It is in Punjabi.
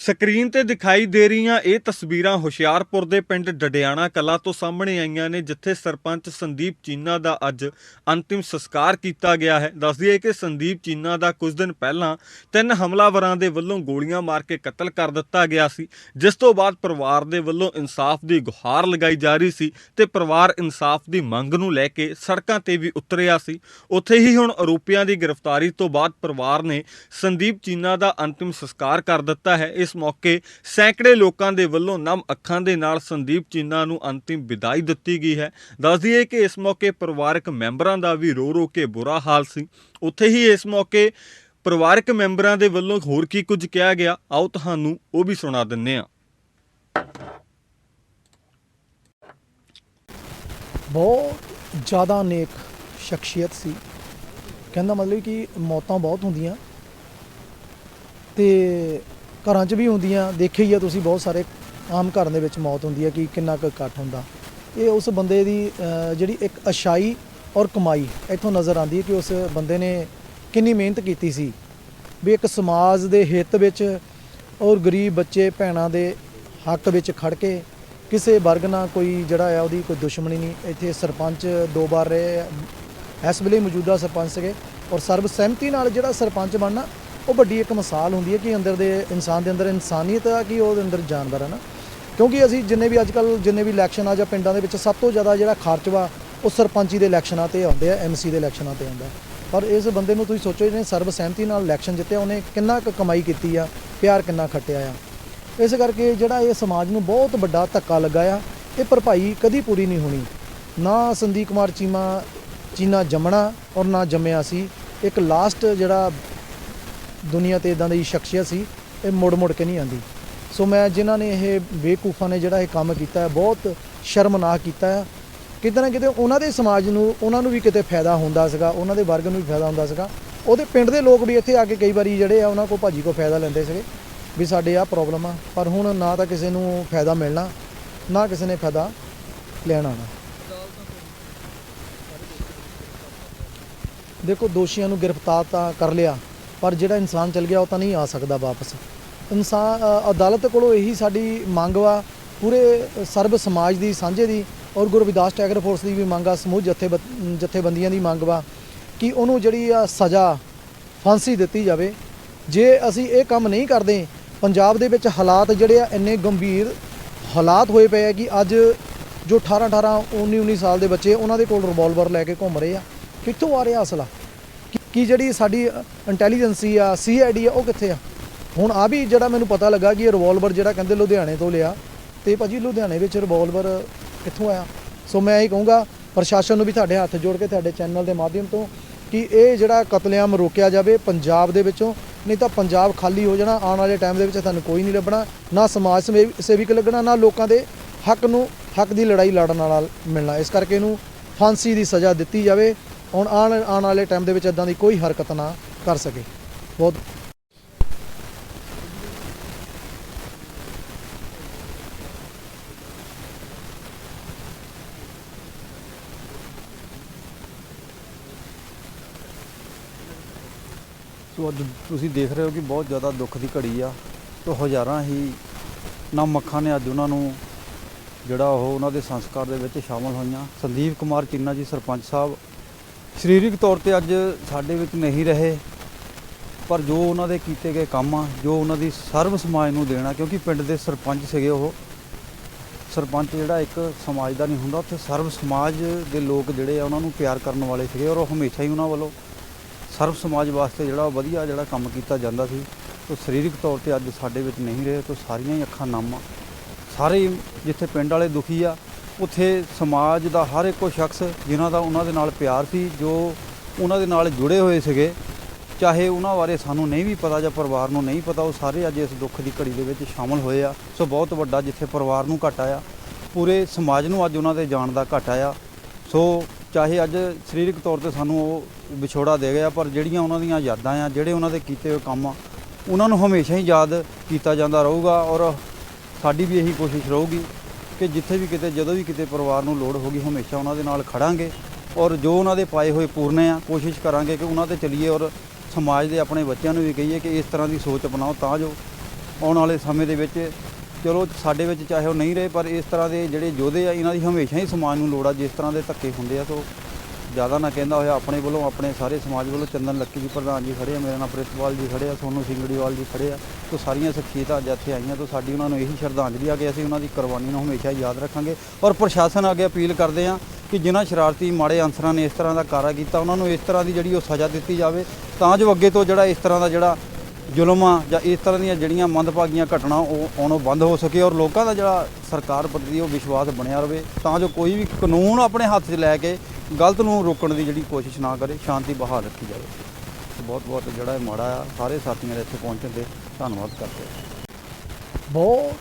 ਸਕਰੀਨ ਤੇ ਦਿਖਾਈ ਦੇ ਰਹੀਆਂ ਇਹ ਤਸਵੀਰਾਂ ਹੁਸ਼ਿਆਰਪੁਰ ਦੇ ਪਿੰਡ ਡਡਿਆਣਾ ਕਲਾ ਤੋਂ ਸਾਹਮਣੇ ਆਈਆਂ ਨੇ, ਜਿੱਥੇ ਸਰਪੰਚ ਸੰਦੀਪ ਚੀਨਾ ਦਾ ਅੱਜ ਅੰਤਿਮ ਸੰਸਕਾਰ ਕੀਤਾ ਗਿਆ ਹੈ। ਦੱਸਦੀ ਹੈ ਕਿ ਸੰਦੀਪ ਚੀਨਾ ਦਾ ਕੁਝ ਦਿਨ ਪਹਿਲਾਂ ਤਿੰਨ ਹਮਲਾਵਰਾਂ ਦੇ ਵੱਲੋਂ ਗੋਲੀਆਂ ਮਾਰ ਕੇ ਕਤਲ ਕਰ ਦਿੱਤਾ ਗਿਆ ਸੀ, ਜਿਸ ਤੋਂ ਬਾਅਦ ਪਰਿਵਾਰ ਦੇ ਵੱਲੋਂ ਇਨਸਾਫ ਦੀ ਗੁਹਾਰ ਲਗਾਈ ਜਾ ਰਹੀ ਸੀ ਤੇ ਪਰਿਵਾਰ ਇਨਸਾਫ ਦੀ ਮੰਗ ਨੂੰ ਲੈ ਕੇ ਸੜਕਾਂ ਤੇ ਵੀ ਉਤਰਿਆ ਸੀ। ਉੱਥੇ ਹੀ ਹੁਣ ਆਰੋਪੀਆਂ ਦੀ ਗ੍ਰਿਫਤਾਰੀ ਤੋਂ ਬਾਅਦ ਪਰਿਵਾਰ ਨੇ ਸੰਦੀਪ ਚੀਨਾ ਦਾ ਅੰਤਿਮ ਸੰਸਕਾਰ ਕਰ ਦਿੱਤਾ ਹੈ। ਇਸ ਮੌਕੇ ਸੈਂਕੜੇ ਲੋਕਾਂ ਦੇ ਵੱਲੋਂ ਨਮ ਅੱਖਾਂ ਦੇ ਨਾਲ ਸੰਦੀਪ ਚੀਨਾ ਨੂੰ ਅੰਤਿਮ ਵਿਦਾਈ ਦਿੱਤੀ ਗਈ ਹੈ। ਦੱਸ ਦਈਏ ਕਿ ਇਸ ਮੌਕੇ ਪਰਿਵਾਰਕ ਮੈਂਬਰਾਂ ਦਾ ਵੀ ਰੋ ਰੋ ਕੇ ਬੁਰਾ ਹਾਲ ਸੀ। ਉੱਥੇ ਹੀ ਇਸ ਮੌਕੇ ਪਰਿਵਾਰਕ ਮੈਂਬਰਾਂ ਦੇ ਵੱਲੋਂ ਹੋਰ ਕੀ ਕੁਝ ਕਿਹਾ ਗਿਆ, ਆਓ ਤੁਹਾਨੂੰ ਉਹ ਵੀ ਸੁਣਾ ਦਿੰਨੇ ਆ ਬਹੁਤ ਜ਼ਿਆਦਾ ਨੇਕ ਸ਼ਖਸੀਅਤ ਸੀ। ਕਹਿੰਦਾ ਮਤਲਬ ਕਿ ਮੌਤਾਂ ਬਹੁਤ ਹੁੰਦੀਆਂ ਤੇ ਘਰਾਂ 'ਚ ਵੀ ਹੁੰਦੀਆਂ ਦੇਖਿਆ ਹੀ ਆ ਤੁਸੀਂ ਬਹੁਤ ਸਾਰੇ ਆਮ ਘਰਾਂ ਦੇ ਵਿੱਚ ਮੌਤ ਹੁੰਦੀ ਹੈ ਕਿ ਕਿੰਨਾ ਕੁ ਇਕੱਠ ਹੁੰਦਾ। ਇਹ ਉਸ ਬੰਦੇ ਦੀ ਜਿਹੜੀ ਇੱਕ ਅਸ਼ਾਈ ਔਰ ਕਮਾਈ ਇੱਥੋਂ ਨਜ਼ਰ ਆਉਂਦੀ ਹੈ ਕਿ ਉਸ ਬੰਦੇ ਨੇ ਕਿੰਨੀ ਮਿਹਨਤ ਕੀਤੀ ਸੀ। ਵੀ ਇੱਕ ਸਮਾਜ ਦੇ ਹਿੱਤ ਵਿੱਚ ਔਰ ਗਰੀਬ ਬੱਚੇ, ਭੈਣਾਂ ਦੇ ਹੱਕ ਵਿੱਚ ਖੜ ਕੇ ਕਿਸੇ ਵਰਗ ਨਾਲ ਕੋਈ ਜਿਹੜਾ ਆ ਉਹਦੀ ਕੋਈ ਦੁਸ਼ਮਣੀ ਨਹੀਂ। ਇੱਥੇ ਸਰਪੰਚ ਦੋ ਵਾਰ ਰਹੇ ਇਸ ਵੇਲੇ ਮੌਜੂਦਾ ਸਰਪੰਚ ਸੀਗੇ ਔਰ ਸਰਬ ਸਹਿਮਤੀ ਨਾਲ ਜਿਹੜਾ ਸਰਪੰਚ ਬਣਨਾ ਉਹ ਵੱਡੀ ਇੱਕ ਮਿਸਾਲ ਹੁੰਦੀ ਹੈ ਕਿ ਅੰਦਰ ਦੇ ਇਨਸਾਨ ਦੇ ਅੰਦਰ ਇਨਸਾਨੀਅਤ ਆ ਕਿ ਉਹਦੇ ਅੰਦਰ ਜਾਨਵਰ ਹੈ ਨਾ। ਕਿਉਂਕਿ ਅਸੀਂ ਜਿੰਨੇ ਵੀ ਅੱਜ ਕੱਲ ਜਿੰਨੇ ਵੀ ਇਲੈਕਸ਼ਨ ਆ ਜਾਂ ਪਿੰਡਾਂ ਦੇ ਵਿੱਚ ਸਭ ਤੋਂ ਜ਼ਿਆਦਾ ਜਿਹੜਾ ਖਰਚ ਵਾ ਉਹ ਸਰਪੰਚੀ ਦੇ ਇਲੈਕਸ਼ਨਾਂ ਤੇ ਆਉਂਦੇ ਆ ਐਮਸੀ ਦੇ ਇਲੈਕਸ਼ਨਾਂ ਤੇ ਆਉਂਦਾ। ਪਰ ਇਸ ਬੰਦੇ ਨੂੰ ਤੁਸੀਂ ਸੋਚੋ ਜਿਹਨੇ ਸਰਬ ਸਹਿਮਤੀ ਨਾਲ ਇਲੈਕਸ਼ਨ ਜਿੱਤਿਆ ਉਹਨੇ ਕਿੰਨਾ ਕੁ ਕਮਾਈ ਕੀਤੀ ਆ, ਪਿਆਰ ਕਿੰਨਾ ਖੱਟਿਆ ਆ। ਇਸ ਕਰਕੇ ਜਿਹੜਾ ਇਹ ਸਮਾਜ ਨੂੰ ਬਹੁਤ ਵੱਡਾ ਧੱਕਾ ਲੱਗਾ ਆ, ਇਹ ਭਰਪਾਈ ਕਦੀ ਪੂਰੀ ਨਹੀਂ ਹੋਣੀ। ਨਾ ਸੰਦੀਪ ਕੁਮਾਰ ਚੀਮਾ, ਚੀਨਾ ਜੰਮਣਾ ਔਰ ਨਾ ਜੰਮਿਆ ਸੀ। ਇੱਕ ਲਾਸਟ ਜਿਹੜਾ ਦੁਨੀਆ ਤੇ ਇਦਾਂ ਦੀ ਸ਼ਖਸੀਅਤ ਸੀ, ਇਹ ਮੁੜ ਮੁੜ ਕੇ ਨਹੀਂ ਆਂਦੀ ਸੋ ਮੈਂ ਜਿਨ੍ਹਾਂ ਨੇ ਇਹ ਬੇਕੂਫਾਂ ਨੇ ਜਿਹੜਾ ਇਹ ਕੰਮ ਕੀਤਾ ਹੈ, ਬਹੁਤ ਸ਼ਰਮਨਾਕ ਕੀਤਾ ਹੈ। ਕਿਤੇ ਨਾ ਕਿਤੇ ਉਹਨਾਂ ਦੇ ਸਮਾਜ ਨੂੰ, ਉਹਨਾਂ ਨੂੰ ਵੀ ਕਿਤੇ ਫਾਇਦਾ ਹੁੰਦਾ ਸੀਗਾ, ਉਹਨਾਂ ਦੇ ਵਰਗ ਨੂੰ ਵੀ ਫਾਇਦਾ ਹੁੰਦਾ ਸੀਗਾ। ਉਹਦੇ ਪਿੰਡ ਦੇ ਲੋਕ ਵੀ ਇੱਥੇ ਆ ਕੇ ਕਈ ਵਾਰੀ ਜਿਹੜੇ ਆ, ਉਹਨਾਂ ਕੋਲ ਭਾਜੀ ਕੋ ਫਾਇਦਾ ਲੈਂਦੇ ਸੀਗੇ ਵੀ ਸਾਡੇ ਆ ਪ੍ਰੋਬਲਮ ਆ, ਪਰ ਹੁਣ ਨਾ ਤਾਂ ਕਿਸੇ ਨੂੰ ਫਾਇਦਾ ਮਿਲਣਾ, ਨਾ ਕਿਸੇ ਨੇ ਫਾਇਦਾ ਲੈਣਾ ਨਾ ਦੇਖੋ, ਦੋਸ਼ੀਆਂ ਨੂੰ ਗ੍ਰਿਫਤਾਰ ਤਾਂ ਕਰ ਲਿਆ। ਪਰ ਜਿਹੜਾ ਇਨਸਾਨ ਚਲ ਗਿਆ ਉਹ ਤਾਂ ਨਹੀਂ ਆ ਸਕਦਾ ਵਾਪਸ। ਇਨਸਾਨ ਅਦਾਲਤ ਕੋਲੋਂ ਇਹੀ ਸਾਡੀ ਮੰਗ ਵਾ, ਪੂਰੇ ਸਰਬ ਸਮਾਜ ਦੀ, ਸਾਂਝੇ ਦੀ ਔਰ ਗੁਰੂ ਰਵਿਦਾਸ ਟੈਗਰ ਫੋਰਸ ਦੀ ਵੀ ਮੰਗ ਆ, ਸਮੂਹ ਜਥੇ ਜਥੇਬੰਦੀਆਂ ਦੀ ਮੰਗ ਵਾ ਕਿ ਉਹਨੂੰ ਜਿਹੜੀ ਆ ਸਜ਼ਾ ਫਾਂਸੀ ਦਿੱਤੀ ਜਾਵੇ। ਜੇ ਅਸੀਂ ਇਹ ਕੰਮ ਨਹੀਂ ਕਰਦੇ, ਪੰਜਾਬ ਦੇ ਵਿੱਚ ਹਾਲਾਤ ਜਿਹੜੇ ਆ ਇੰਨੇ ਗੰਭੀਰ ਹਾਲਾਤ ਹੋਏ ਪਏ ਆ ਕਿ ਅੱਜ ਜੋ 18 18 19 19 ਸਾਲ ਦੇ ਬੱਚੇ ਉਹਨਾਂ ਦੇ ਕੋਲ ਰਿਵਾਲਵਰ ਲੈ ਕੇ ਘੁੰਮ ਰਹੇ ਆ। ਕਿੱਥੋਂ ਆ ਰਿਹਾ ਅਸਲਾ? ਕਿ- ਜਿਹੜੀ ਸਾਡੀ ਇੰਟੈਲੀਜੈਂਸੀ ਆ ਸੀਆਈਡੀ ਆ, ਉਹ ਕਿੱਥੇ ਆ? ਹੁਣ ਆ ਵੀ ਜਿਹੜਾ ਮੈਨੂੰ ਪਤਾ ਲੱਗਾ ਕਿ ਇਹ ਰਿਵਾਲਵਰ ਜਿਹੜਾ ਕਹਿੰਦੇ ਲੁਧਿਆਣੇ ਤੋਂ ਲਿਆ, ਤੇ ਭਾਜੀ ਲੁਧਿਆਣੇ ਵਿੱਚ ਰਿਵਾਲਵਰ ਕਿੱਥੋਂ ਆਇਆ? ਸੋ ਮੈਂ ਇਹ ਕਹੂੰਗਾ, ਪ੍ਰਸ਼ਾਸਨ ਨੂੰ ਵੀ ਤੁਹਾਡੇ ਹੱਥ ਜੋੜ ਕੇ, ਤੁਹਾਡੇ ਚੈਨਲ ਦੇ ਮਾਧਿਅਮ ਤੋਂ, ਕਿ ਇਹ ਜਿਹੜਾ ਕਤਲੇਆਮ ਰੋਕਿਆ ਜਾਵੇ ਪੰਜਾਬ ਦੇ ਵਿੱਚੋਂ, ਨਹੀਂ ਤਾਂ ਪੰਜਾਬ ਖਾਲੀ ਹੋ ਜਾਣਾ, ਆਉਣ ਵਾਲੇ ਟਾਈਮ ਦੇ ਵਿੱਚ ਤੁਹਾਨੂੰ ਕੋਈ ਨਹੀਂ ਲੱਭਣਾ, ਨਾ ਸਮਾਜ ਸਮੇ- ਸੇਵਿਕ ਲੱਗਣਾ, ਨਾ ਲੋਕਾਂ ਦੇ ਹੱਕ ਨੂੰ, ਹੱਕ ਦੀ ਲੜਾਈ ਲੜਨ ਵਾਲਾ ਮਿਲਣਾ। ਇਸ ਕਰਕੇ ਇਹਨੂੰ ਫਾਂਸੀ ਦੀ ਸਜ਼ਾ ਦਿੱਤੀ ਜਾਵੇ। ਹੁਣ ਆਉਣ ਆਉਣ ਵਾਲੇ ਟਾਈਮ ਦੇ ਵਿੱਚ ਇਦਾਂ ਦੀ ਕੋਈ ਹਰਕਤ ਨਾ ਕਰ ਸਕੇ। ਬਹੁਤ ਸੋ ਅੱਜ ਤੁਸੀਂ ਦੇਖ ਰਹੇ ਹੋ ਕਿ ਬਹੁਤ ਜ਼ਿਆਦਾ ਦੁੱਖ ਦੀ ਘੜੀ ਆ। ਤੋ ਹਜ਼ਾਰਾਂ ਹੀ ਨਮ ਅੱਖਾਂ ਨੇ ਅੱਜ ਉਹਨਾਂ ਨੂੰ ਜਿਹੜਾ ਉਹ ਉਹਨਾਂ ਦੇ ਸੰਸਕਾਰ ਦੇ ਵਿੱਚ ਸ਼ਾਮਲ ਹੋਈਆਂ। ਸੰਦੀਪ ਕੁਮਾਰ ਚੀਨਾ ਜੀ, ਸਰਪੰਚ ਸਾਹਿਬ ਸਰੀਰਕ ਤੌਰ ਤੇ ਅੱਜ ਸਾਡੇ ਵਿੱਚ ਨਹੀਂ ਰਹੇ, ਪਰ ਜੋ ਉਹਨਾਂ ਦੇ ਕੀਤੇ ਗਏ ਕੰਮ ਆ, ਜੋ ਉਹਨਾਂ ਦੀ ਸਰਵ ਸਮਾਜ ਨੂੰ ਦੇਣਾ, ਕਿਉਂਕਿ ਪਿੰਡ ਦੇ ਸਰਪੰਚ ਸੀਗੇ ਉਹ, ਸਰਪੰਚ ਜਿਹੜਾ ਇੱਕ ਸਮਾਜ ਦਾ ਨਹੀਂ ਹੁੰਦਾ, ਉੱਥੇ ਸਰਵ ਸਮਾਜ ਦੇ ਲੋਕ ਜਿਹੜੇ ਆ ਉਹਨਾਂ ਨੂੰ ਪਿਆਰ ਕਰਨ ਵਾਲੇ ਸੀਗੇ, ਔਰ ਉਹ ਹਮੇਸ਼ਾ ਹੀ ਉਹਨਾਂ ਵੱਲੋਂ ਸਰਵ ਸਮਾਜ ਵਾਸਤੇ ਜਿਹੜਾ ਵਧੀਆ ਜਿਹੜਾ ਕੰਮ ਕੀਤਾ ਜਾਂਦਾ ਸੀ। ਉਹ ਸਰੀਰਕ ਤੌਰ ਤੇ ਅੱਜ ਸਾਡੇ ਵਿੱਚ ਨਹੀਂ ਰਹੇ, ਤਾਂ ਸਾਰੀਆਂ ਹੀ ਅੱਖਾਂ ਨਮ ਸਾਰੇ ਜਿੱਥੇ ਪਿੰਡ ਵਾਲੇ ਦੁਖੀ ਆ ਉੱਥੇ ਸਮਾਜ ਦਾ ਹਰ ਇੱਕੋ ਸ਼ਖਸ ਜਿਨ੍ਹਾਂ ਦਾ ਉਹਨਾਂ ਦੇ ਨਾਲ ਪਿਆਰ ਸੀ, ਜੋ ਉਹਨਾਂ ਦੇ ਨਾਲ ਜੁੜੇ ਹੋਏ ਸੀਗੇ, ਚਾਹੇ ਉਹਨਾਂ ਬਾਰੇ ਸਾਨੂੰ ਨਹੀਂ ਵੀ ਪਤਾ ਜਾਂ ਪਰਿਵਾਰ ਨੂੰ ਨਹੀਂ ਪਤਾ, ਉਹ ਸਾਰੇ ਅੱਜ ਇਸ ਦੁੱਖ ਦੀ ਘੜੀ ਦੇ ਵਿੱਚ ਸ਼ਾਮਲ ਹੋਏ ਆ। ਸੋ ਬਹੁਤ ਵੱਡਾ ਜਿੱਥੇ ਪਰਿਵਾਰ ਨੂੰ ਘਾਟਾ ਆ, ਪੂਰੇ ਸਮਾਜ ਨੂੰ ਅੱਜ ਉਹਨਾਂ ਦੇ ਜਾਣ ਦਾ ਘਾਟਾ ਆ। ਸੋ ਚਾਹੇ ਅੱਜ ਸਰੀਰਕ ਤੌਰ ਤੇ ਸਾਨੂੰ ਉਹ ਵਿਛੋੜਾ ਦੇ ਗਿਆ, ਪਰ ਜਿਹੜੀਆਂ ਉਹਨਾਂ ਦੀਆਂ ਯਾਦਾਂ ਆ, ਜਿਹੜੇ ਉਹਨਾਂ ਦੇ ਕੀਤੇ ਹੋਏ ਕੰਮ ਆ, ਉਹਨਾਂ ਨੂੰ ਹਮੇਸ਼ਾ ਹੀ ਯਾਦ ਕੀਤਾ ਜਾਂਦਾ ਰਹੂਗਾ ਔਰ ਸਾਡੀ ਵੀ ਇਹੀ ਕੋਸ਼ਿਸ਼ ਰਹੂਗੀ। ਕਿ ਜਿੱਥੇ ਵੀ ਕਿਤੇ, ਜਦੋਂ ਵੀ ਕਿਤੇ ਪਰਿਵਾਰ ਨੂੰ ਲੋੜ ਹੋਗੀ, ਹਮੇਸ਼ਾ ਉਹਨਾਂ ਦੇ ਨਾਲ ਖੜਾਂਗੇ ਔਰ ਜੋ ਉਹਨਾਂ ਦੇ ਪਾਏ ਹੋਏ ਪੂਰਨੇ ਆ, ਕੋਸ਼ਿਸ਼ ਕਰਾਂਗੇ ਕਿ ਉਹਨਾਂ ਤੇ ਚੱਲੀਏ ਔਰ ਸਮਾਜ ਦੇ ਆਪਣੇ ਬੱਚਿਆਂ ਨੂੰ ਵੀ ਕਹੀਏ ਕਿ ਇਸ ਤਰ੍ਹਾਂ ਦੀ ਸੋਚ ਅਪਣਾਓ ਤਾਂ ਜੋ ਆਉਣ ਵਾਲੇ ਸਮੇਂ ਦੇ ਵਿੱਚ ਚਲੋ ਸਾਡੇ ਵਿੱਚ ਚਾਹੇ ਉਹ ਨਹੀਂ ਰਹੇ, ਪਰ ਇਸ ਤਰ੍ਹਾਂ ਦੇ ਜਿਹੜੇ ਯੋਧੇ ਆ, ਇਹਨਾਂ ਦੀ ਹਮੇਸ਼ਾ ਹੀ ਸਮਾਜ ਨੂੰ ਲੋੜ ਆ, ਜਿਸ ਤਰ੍ਹਾਂ ਦੇ ਧੱਕੇ ਹੁੰਦੇ ਆ, ਸੋ ਜ਼ਿਆਦਾ ਨਾ ਕਹਿੰਦਾ ਹੋਇਆ, ਆਪਣੇ ਵੱਲੋਂ ਆਪਣੇ ਸਾਰੇ ਸਮਾਜ ਵੱਲੋਂ ਚੰਦਨ ਲੱਕੀ ਜੀ, ਪ੍ਰਧਾਨ ਜੀ ਖੜੇ ਆ, ਮੇਰਾ ਨਾਮ ਪ੍ਰਿਤਪਾਲ ਜੀ ਖੜੇ ਆ, ਸੋਨੂ ਸਿੰਘੜੀਵਾਲ ਜੀ ਖੜੇ ਆ। ਤੋਂ ਸਾਰੀਆਂ ਸ਼ਖਸੀਅਤਾਂ ਅੱਜ ਇੱਥੇ ਆਈਆਂ, ਤੋਂ ਸਾਡੀ ਉਹਨਾਂ ਨੂੰ ਇਹੀ ਸ਼ਰਧਾਂਜਲੀ ਆ ਕਿ ਅਸੀਂ ਉਹਨਾਂ ਦੀ ਕੁਰਬਾਨੀ ਨੂੰ ਹਮੇਸ਼ਾ ਯਾਦ ਰੱਖਾਂਗੇ। ਔਰ ਪ੍ਰਸ਼ਾਸਨ ਅੱਗੇ ਅਪੀਲ ਕਰਦੇ ਆ ਕਿ ਜਿਨ੍ਹਾਂ ਸ਼ਰਾਰਤੀ ਮਾੜੇ ਅਨਸਰਾਂ ਨੇ ਇਸ ਤਰ੍ਹਾਂ ਦਾ ਕਾਰਾ ਕੀਤਾ, ਉਹਨਾਂ ਨੂੰ ਇਸ ਤਰ੍ਹਾਂ ਦੀ ਜਿਹੜੀ ਉਹ ਸਜ਼ਾ ਦਿੱਤੀ ਜਾਵੇ, ਤਾਂ ਜੋ ਅੱਗੇ ਤੋਂ ਜਿਹੜਾ ਇਸ ਤਰ੍ਹਾਂ ਦਾ ਜਿਹੜਾ ਜ਼ੁਲਮ ਆ ਜਾਂ ਇਸ ਤਰ੍ਹਾਂ ਦੀਆਂ ਜਿਹੜੀਆਂ ਮੰਦਭਾਗੀਆਂ ਘਟਨਾ ਉਹ ਆਉਣੋਂ ਬੰਦ ਹੋ ਸਕੇ ਔਰ ਲੋਕਾਂ ਦਾ ਜਿਹੜਾ ਸਰਕਾਰ ਪ੍ਰਤੀ ਉਹ ਵਿਸ਼ਵਾਸ ਬਣਿਆ ਰਵੇ, ਤਾਂ ਜੋ ਕੋਈ ਵੀ ਕਾਨੂੰਨ ਆਪਣੇ ਹੱਥ 'ਚ ਲੈ ਕੇ ਗਲਤ ਨੂੰ ਰੋਕਣ ਦੀ ਜਿਹੜੀ ਕੋਸ਼ਿਸ਼ ਨਾ ਕਰੇ, ਸ਼ਾਂਤੀ ਬਹਾਲ ਰੱਖੀ ਜਾਵੇ। ਬਹੁਤ ਬਹੁਤ ਜਿਹੜਾ ਇਹ ਮਾੜਾ ਆ, ਸਾਰੇ ਸਾਥੀਆਂ ਦੇ ਇੱਥੇ ਪਹੁੰਚਣ ਦੇ ਧੰਨਵਾਦ ਕਰਦੇ ਬਹੁਤ